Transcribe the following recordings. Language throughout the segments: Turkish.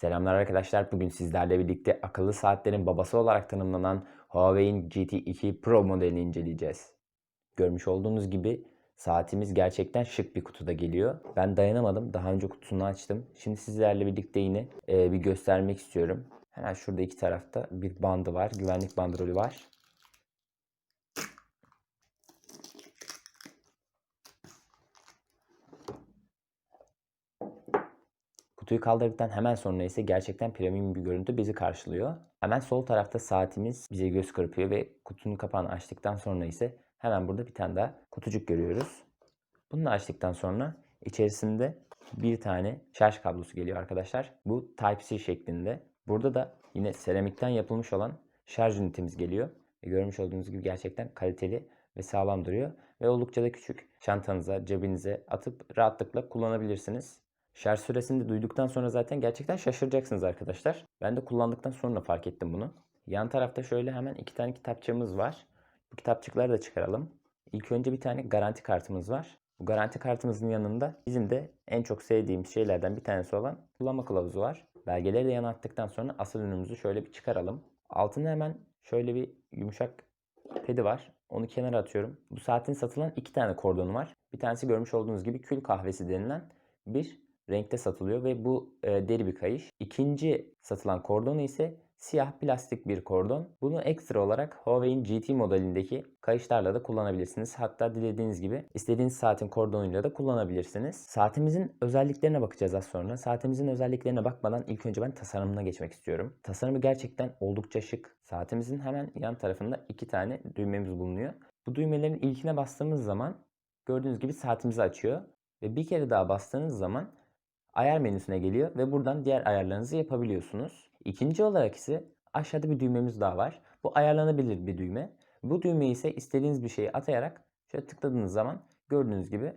Selamlar arkadaşlar. Bugün sizlerle birlikte akıllı saatlerin babası olarak tanımlanan Huawei'in GT2 Pro modelini inceleyeceğiz. Görmüş olduğunuz gibi saatimiz gerçekten şık bir kutuda geliyor. Ben dayanamadım. Daha önce kutusunu açtım. Şimdi sizlerle birlikte yine e, bir göstermek istiyorum. Hemen şurada iki tarafta bir bandı var. Güvenlik bandrolü var. Kutuyu kaldırdıktan hemen sonra ise gerçekten premium bir görüntü bizi karşılıyor. Hemen sol tarafta saatimiz bize göz kırpıyor ve kutunun kapağını açtıktan sonra ise hemen burada bir tane daha kutucuk görüyoruz. Bunu açtıktan sonra içerisinde bir tane şarj kablosu geliyor arkadaşlar. Bu Type-C şeklinde. Burada da yine seramikten yapılmış olan şarj ünitemiz geliyor. E, görmüş olduğunuz gibi gerçekten kaliteli ve sağlam duruyor. Ve oldukça da küçük. Çantanıza, cebinize atıp rahatlıkla kullanabilirsiniz. Şarj süresini duyduktan sonra zaten gerçekten şaşıracaksınız arkadaşlar. Ben de kullandıktan sonra fark ettim bunu. Yan tarafta şöyle hemen iki tane kitapçığımız var. Bu kitapçıkları da çıkaralım. İlk önce bir tane garanti kartımız var. Bu garanti kartımızın yanında bizim de en çok sevdiğimiz şeylerden bir tanesi olan kullanma kılavuzu var. Belgeleri de yana attıktan sonra asıl ürünümüzü şöyle bir çıkaralım. Altında hemen şöyle bir yumuşak pedi var. Onu kenara atıyorum. Bu saatin satılan iki tane kordonu var. Bir tanesi görmüş olduğunuz gibi kül kahvesi denilen bir renkte satılıyor ve bu e, deri bir kayış. İkinci satılan kordonu ise siyah plastik bir kordon. Bunu ekstra olarak Huawei'in GT modelindeki kayışlarla da kullanabilirsiniz. Hatta dilediğiniz gibi istediğiniz saatin kordonuyla da kullanabilirsiniz. Saatimizin özelliklerine bakacağız az sonra. Saatimizin özelliklerine bakmadan ilk önce ben tasarımına geçmek istiyorum. Tasarımı gerçekten oldukça şık. Saatimizin hemen yan tarafında iki tane düğmemiz bulunuyor. Bu düğmelerin ilkine bastığımız zaman gördüğünüz gibi saatimizi açıyor. Ve bir kere daha bastığınız zaman ayar menüsüne geliyor ve buradan diğer ayarlarınızı yapabiliyorsunuz. İkinci olarak ise aşağıda bir düğmemiz daha var. Bu ayarlanabilir bir düğme. Bu düğmeyi ise istediğiniz bir şeyi atayarak şöyle tıkladığınız zaman gördüğünüz gibi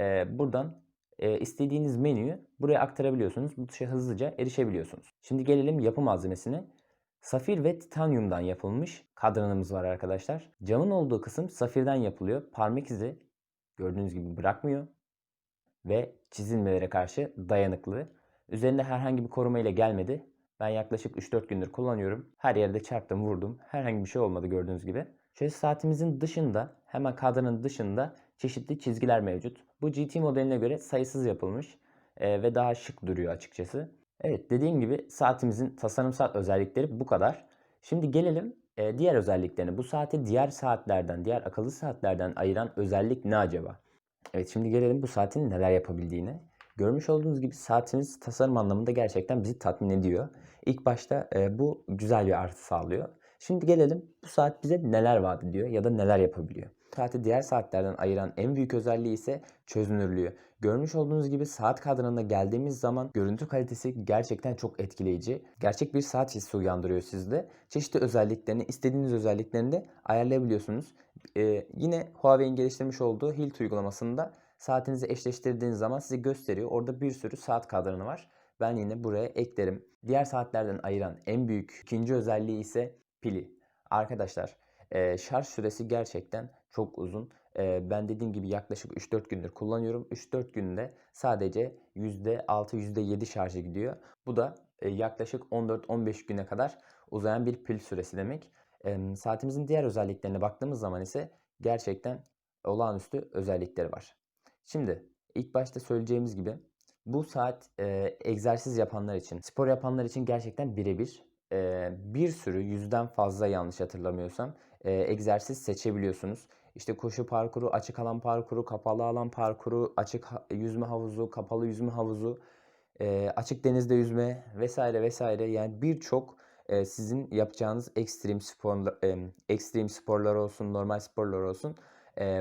e, buradan e, istediğiniz menüyü buraya aktarabiliyorsunuz. Bu tuşa hızlıca erişebiliyorsunuz. Şimdi gelelim yapı malzemesine. Safir ve titanyumdan yapılmış kadranımız var arkadaşlar. Camın olduğu kısım safirden yapılıyor. Parmak izi gördüğünüz gibi bırakmıyor ve çizilmelere karşı dayanıklı. Üzerinde herhangi bir koruma ile gelmedi. Ben yaklaşık 3-4 gündür kullanıyorum. Her yerde çarptım, vurdum. Herhangi bir şey olmadı gördüğünüz gibi. Şöyle saatimizin dışında, hemen kadranın dışında çeşitli çizgiler mevcut. Bu GT modeline göre sayısız yapılmış e, ve daha şık duruyor açıkçası. Evet dediğim gibi saatimizin tasarımsal özellikleri bu kadar. Şimdi gelelim e, diğer özelliklerine. Bu saati diğer saatlerden, diğer akıllı saatlerden ayıran özellik ne acaba? Evet şimdi gelelim bu saatin neler yapabildiğine. Görmüş olduğunuz gibi saatiniz tasarım anlamında gerçekten bizi tatmin ediyor. İlk başta e, bu güzel bir artı sağlıyor. Şimdi gelelim bu saat bize neler vaat ediyor ya da neler yapabiliyor. Saati diğer saatlerden ayıran en büyük özelliği ise çözünürlüğü. Görmüş olduğunuz gibi saat kadranına geldiğimiz zaman görüntü kalitesi gerçekten çok etkileyici. Gerçek bir saat hissi uyandırıyor sizde. Çeşitli özelliklerini, istediğiniz özelliklerini de ayarlayabiliyorsunuz. Ee, yine Huawei'in geliştirmiş olduğu Hilt uygulamasında saatinizi eşleştirdiğiniz zaman size gösteriyor. Orada bir sürü saat kadranı var. Ben yine buraya eklerim. Diğer saatlerden ayıran en büyük ikinci özelliği ise pili. Arkadaşlar e, şarj süresi gerçekten çok uzun. Ben dediğim gibi yaklaşık 3-4 gündür kullanıyorum. 3-4 günde sadece %6, %7 şarjı gidiyor. Bu da yaklaşık 14-15 güne kadar uzayan bir pil süresi demek. E, saatimizin diğer özelliklerine baktığımız zaman ise gerçekten olağanüstü özellikleri var. Şimdi ilk başta söyleyeceğimiz gibi bu saat egzersiz yapanlar için, spor yapanlar için gerçekten birebir. Bir sürü yüzden fazla yanlış hatırlamıyorsam egzersiz seçebiliyorsunuz. İşte koşu parkuru, açık alan parkuru, kapalı alan parkuru, açık yüzme havuzu, kapalı yüzme havuzu, açık denizde yüzme vesaire vesaire. Yani birçok sizin yapacağınız ekstrem spor, ekstrem sporlar olsun, normal sporlar olsun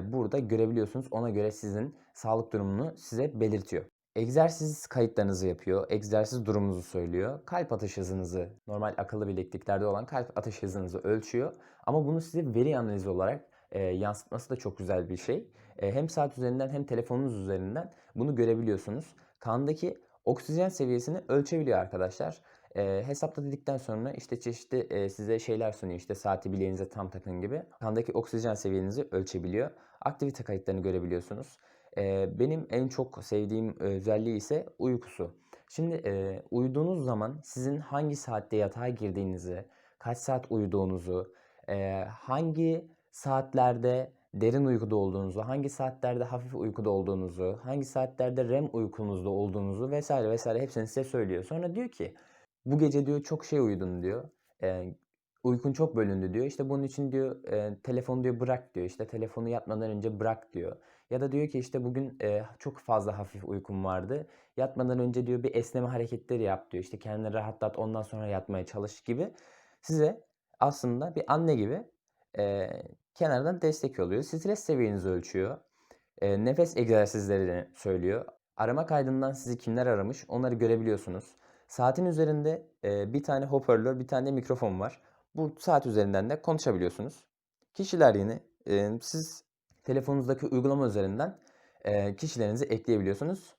burada görebiliyorsunuz. Ona göre sizin sağlık durumunu size belirtiyor. Egzersiz kayıtlarınızı yapıyor, egzersiz durumunuzu söylüyor, kalp atış hızınızı, normal akıllı bilekliklerde olan kalp atış hızınızı ölçüyor. Ama bunu size veri analizi olarak e, yansıtması da çok güzel bir şey. E, hem saat üzerinden hem telefonunuz üzerinden bunu görebiliyorsunuz. Kandaki oksijen seviyesini ölçebiliyor arkadaşlar. E, hesapla sonra işte çeşitli e, size şeyler sunuyor. İşte saati bileğinize tam takın gibi. Kandaki oksijen seviyenizi ölçebiliyor. Aktivite kayıtlarını görebiliyorsunuz. E, benim en çok sevdiğim özelliği ise uykusu. Şimdi e, uyuduğunuz zaman sizin hangi saatte yatağa girdiğinizi, kaç saat uyuduğunuzu, e, hangi saatlerde derin uykuda olduğunuzu, hangi saatlerde hafif uykuda olduğunuzu, hangi saatlerde REM uykunuzda olduğunuzu vesaire vesaire hepsini size söylüyor. Sonra diyor ki bu gece diyor çok şey uyudun diyor. E, uykun çok bölündü diyor. İşte bunun için diyor e, telefonu diyor bırak diyor. İşte telefonu yatmadan önce bırak diyor. Ya da diyor ki işte bugün e, çok fazla hafif uykum vardı. Yatmadan önce diyor bir esneme hareketleri yap diyor. İşte kendini rahatlat ondan sonra yatmaya çalış gibi. Size aslında bir anne gibi e, kenardan destek oluyor. Stres seviyenizi ölçüyor. E, nefes egzersizlerini söylüyor. Arama kaydından sizi kimler aramış onları görebiliyorsunuz. Saatin üzerinde e, bir tane hoparlör, bir tane mikrofon var. Bu saat üzerinden de konuşabiliyorsunuz. Kişiler yine e, siz telefonunuzdaki uygulama üzerinden e, kişilerinizi ekleyebiliyorsunuz.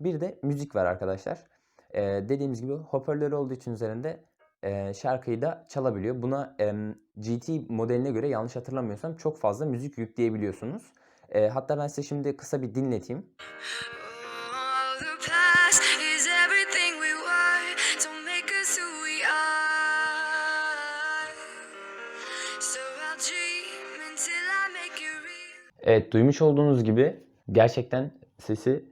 Bir de müzik var arkadaşlar. E, dediğimiz gibi hoparlör olduğu için üzerinde e, şarkıyı da çalabiliyor. Buna e, GT modeline göre yanlış hatırlamıyorsam çok fazla müzik yükleyebiliyorsunuz. E, hatta ben size şimdi kısa bir dinleteyim. Evet duymuş olduğunuz gibi gerçekten sesi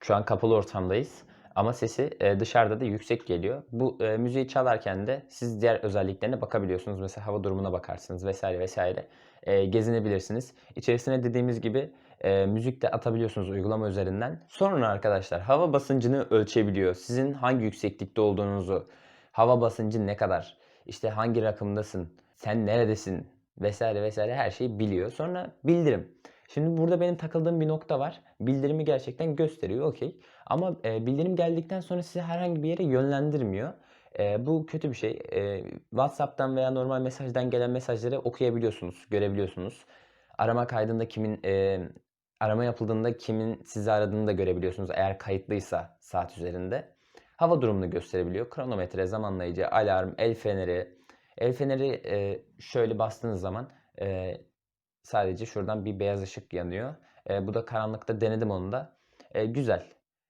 şu an kapalı ortamdayız. Ama sesi e, dışarıda da yüksek geliyor. Bu e, müziği çalarken de siz diğer özelliklerine bakabiliyorsunuz. Mesela hava durumuna bakarsınız vesaire vesaire. E, gezinebilirsiniz. İçerisine dediğimiz gibi e, müzik de atabiliyorsunuz uygulama üzerinden. Sonra arkadaşlar hava basıncını ölçebiliyor. Sizin hangi yükseklikte olduğunuzu, hava basıncı ne kadar, işte hangi rakımdasın, sen neredesin vesaire vesaire her şeyi biliyor. Sonra bildirim. Şimdi burada benim takıldığım bir nokta var. Bildirimi gerçekten gösteriyor okey. Ama e, bildirim geldikten sonra sizi herhangi bir yere yönlendirmiyor. E, bu kötü bir şey. E, WhatsApp'tan veya normal mesajdan gelen mesajları okuyabiliyorsunuz, görebiliyorsunuz. Arama kaydında kimin e, arama yapıldığında kimin sizi aradığını da görebiliyorsunuz eğer kayıtlıysa saat üzerinde. Hava durumunu gösterebiliyor. Kronometre, zamanlayıcı, alarm, el feneri. El feneri e, şöyle bastığınız zaman e, sadece şuradan bir beyaz ışık yanıyor. E, bu da karanlıkta denedim onu da. E, güzel.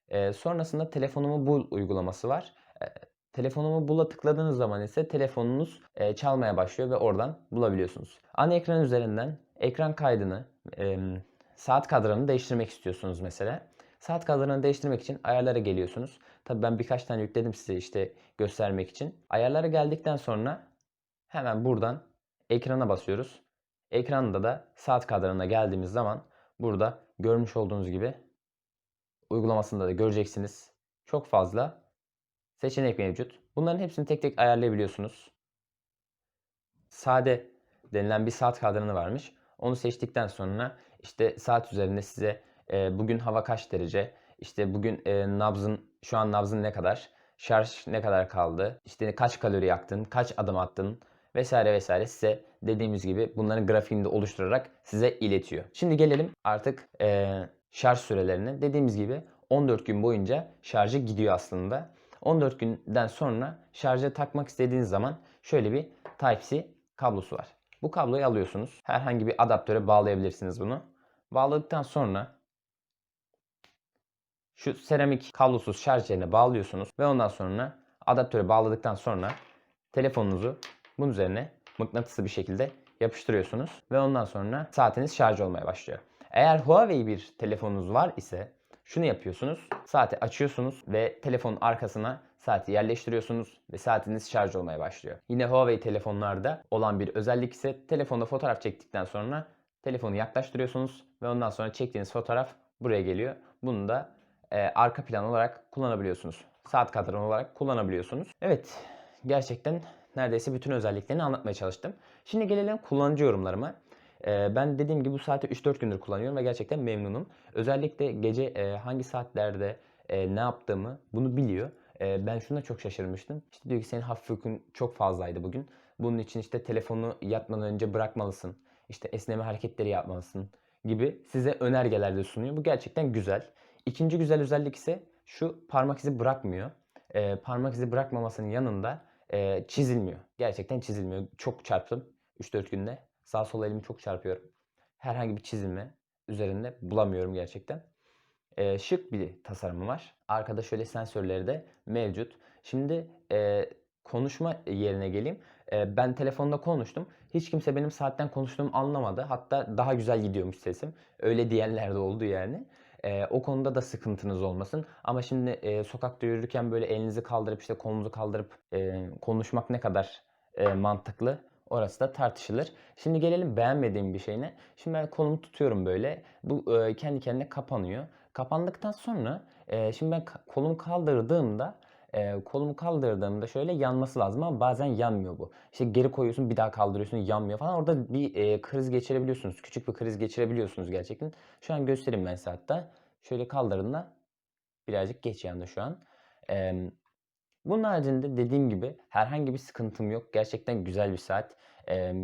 E, sonrasında telefonumu bul uygulaması var. E, telefonumu bula tıkladığınız zaman ise telefonunuz e, çalmaya başlıyor ve oradan bulabiliyorsunuz. Ana ekran üzerinden ekran kaydını, e, saat kadranını değiştirmek istiyorsunuz mesela. Saat kadranını değiştirmek için ayarlara geliyorsunuz. Tabii ben birkaç tane yükledim size işte göstermek için. Ayarlara geldikten sonra hemen buradan ekrana basıyoruz. Ekranda da saat kadranına geldiğimiz zaman burada görmüş olduğunuz gibi uygulamasında da göreceksiniz. Çok fazla seçenek mevcut. Bunların hepsini tek tek ayarlayabiliyorsunuz. Sade denilen bir saat kadranı varmış. Onu seçtikten sonra işte saat üzerinde size e, bugün hava kaç derece, işte bugün e, nabzın şu an nabzın ne kadar, şarj ne kadar kaldı, işte kaç kalori yaktın, kaç adım attın vesaire vesaire size dediğimiz gibi bunların grafiğini de oluşturarak size iletiyor. Şimdi gelelim artık e, şarj sürelerine. Dediğimiz gibi 14 gün boyunca şarjı gidiyor aslında. 14 günden sonra şarja takmak istediğiniz zaman şöyle bir Type-C kablosu var. Bu kabloyu alıyorsunuz. Herhangi bir adaptöre bağlayabilirsiniz bunu. Bağladıktan sonra şu seramik kablosuz şarj yerine bağlıyorsunuz ve ondan sonra adaptöre bağladıktan sonra telefonunuzu bunun üzerine mıknatıslı bir şekilde yapıştırıyorsunuz ve ondan sonra saatiniz şarj olmaya başlıyor. Eğer Huawei bir telefonunuz var ise şunu yapıyorsunuz. Saati açıyorsunuz ve telefonun arkasına saati yerleştiriyorsunuz ve saatiniz şarj olmaya başlıyor. Yine Huawei telefonlarda olan bir özellik ise telefonda fotoğraf çektikten sonra telefonu yaklaştırıyorsunuz ve ondan sonra çektiğiniz fotoğraf buraya geliyor. Bunu da e, arka plan olarak kullanabiliyorsunuz. Saat kadranı olarak kullanabiliyorsunuz. Evet, gerçekten neredeyse bütün özelliklerini anlatmaya çalıştım. Şimdi gelelim kullanıcı yorumlarıma. Ee, ben dediğim gibi bu saati 3-4 gündür kullanıyorum ve gerçekten memnunum. Özellikle gece e, hangi saatlerde e, ne yaptığımı bunu biliyor. E, ben şuna çok şaşırmıştım. İşte diyor ki senin hafif uykun çok fazlaydı bugün. Bunun için işte telefonu yatmadan önce bırakmalısın. İşte esneme hareketleri yapmalısın gibi size önergeler de sunuyor. Bu gerçekten güzel. İkinci güzel özellik ise şu parmak izi bırakmıyor. Parmak izi bırakmamasının yanında e, çizilmiyor. Gerçekten çizilmiyor. Çok çarptım 3-4 günde. Sağ sol elimi çok çarpıyorum. Herhangi bir çizilme üzerinde bulamıyorum gerçekten. e, şık bir tasarımı var. Arkada şöyle sensörleri de mevcut. Şimdi e, konuşma yerine geleyim. E, ben telefonda konuştum. Hiç kimse benim saatten konuştuğumu anlamadı. Hatta daha güzel gidiyormuş sesim. Öyle diyenler de oldu yani. E, o konuda da sıkıntınız olmasın. Ama şimdi e, sokakta yürürken böyle elinizi kaldırıp işte kolunuzu kaldırıp e, konuşmak ne kadar e, mantıklı orası da tartışılır. Şimdi gelelim beğenmediğim bir şeyine. Şimdi ben kolumu tutuyorum böyle. Bu e, kendi kendine kapanıyor. Kapandıktan sonra e, şimdi ben kolumu kaldırdığımda e, kolumu kaldırdığımda şöyle yanması lazım ama bazen yanmıyor bu. İşte geri koyuyorsun bir daha kaldırıyorsun yanmıyor falan. Orada bir e, kriz geçirebiliyorsunuz. Küçük bir kriz geçirebiliyorsunuz gerçekten. Şu an göstereyim ben size hatta. Şöyle kaldırdığımda birazcık geç yandı şu an. Eee bunun haricinde dediğim gibi herhangi bir sıkıntım yok. Gerçekten güzel bir saat. Eee,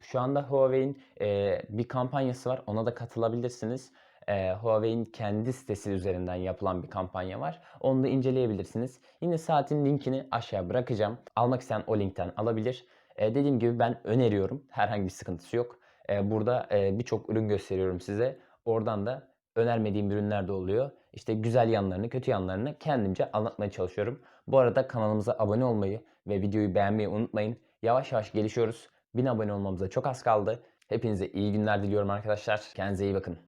şu anda Huawei'in eee, bir kampanyası var. Ona da katılabilirsiniz. Eee, Huawei'in kendi sitesi üzerinden yapılan bir kampanya var. Onu da inceleyebilirsiniz. Yine saatin linkini aşağı bırakacağım. Almak isteyen o linkten alabilir. Dediğim gibi ben öneriyorum. Herhangi bir sıkıntısı yok. Burada birçok ürün gösteriyorum size. Oradan da önermediğim ürünler de oluyor. İşte güzel yanlarını, kötü yanlarını kendimce anlatmaya çalışıyorum. Bu arada kanalımıza abone olmayı ve videoyu beğenmeyi unutmayın. Yavaş yavaş gelişiyoruz. 1000 abone olmamıza çok az kaldı. Hepinize iyi günler diliyorum arkadaşlar. Kendinize iyi bakın.